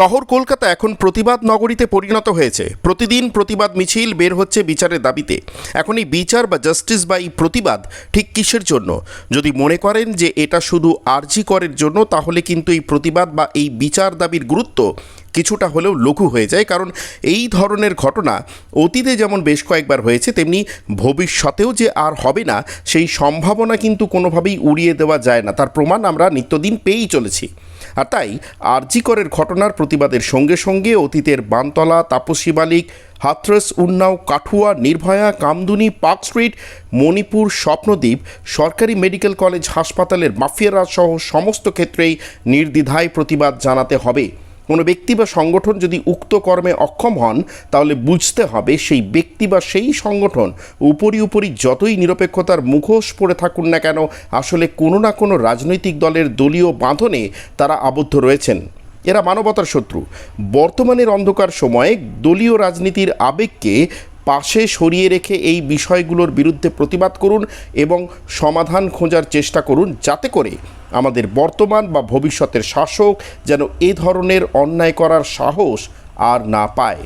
শহর কলকাতা এখন প্রতিবাদ নগরীতে পরিণত হয়েছে। প্রতিদিন প্রতিবাদ মিছিল বের হচ্ছে বিচারের দাবিতে। এখন এই বিচার বা জাস্টিস বা এই প্রতিবাদ ঠিক কিসের জন্য? যদি মনে করেন যে এটা শুধু আর্জি করের জন্য, তাহলে কিন্তু এই প্রতিবাদ বা এই বিচার দাবির গুরুত্ব কিছুটা হলেও লঘু হয়ে যায়। কারণ এই ধরনের ঘটনা অতীতে যেমন বেশ কয়েকবার হয়েছে, তেমনি ভবিষ্যতেও যে আর হবে না, সেই সম্ভাবনা কিন্তু কোনোভাবেই উড়িয়ে দেওয়া যায় না। তার প্রমাণ আমরা নিত্যদিন পেয়েই চলেছি। আর তাই আরজিকরের ঘটনার প্রতিবাদের সঙ্গে সঙ্গে অতীতের বানতলা, তাপসী মালিক, হাথরস, উন্নাও, কাঠুয়া, নির্ভয়া, কামদুনি, পার্ক স্ট্রিট, মণিপুর, স্বপ্নদ্বীপ, সরকারি মেডিকেল কলেজ, হাসপাতালের মাফিয়ারা সহ সমস্ত ক্ষেত্রেই নির্দ্বিধায় প্রতিবাদ জানাতে হবে। কোনো ব্যক্তি বা সংগঠন যদি উক্ত কর্মে অক্ষম হন, তাহলে বুঝতে হবে সেই ব্যক্তি বা সেই সংগঠন উপরি উপরি যতই নিরপেক্ষতার মুখোশ পড়ে থাকুন না কেন, আসলে কোনো না কোনো রাজনৈতিক দলের দলীয় বাঁধনে তারা আবদ্ধ রয়েছেন। এরা মানবতার শত্রু। বর্তমানের অন্ধকার সময়ে দলীয় রাজনীতির আবেগকে পাশে সরিয়ে রেখে এই বিষয়গুলোর বিরুদ্ধে প্রতিবাদ করুন এবং সমাধান খোঁজার চেষ্টা করুন যাতে করে আমাদের বর্তমান বা ভবিষ্যতের শাসক যেন এ ধরনের অন্যায় করার সাহস আর না পায়।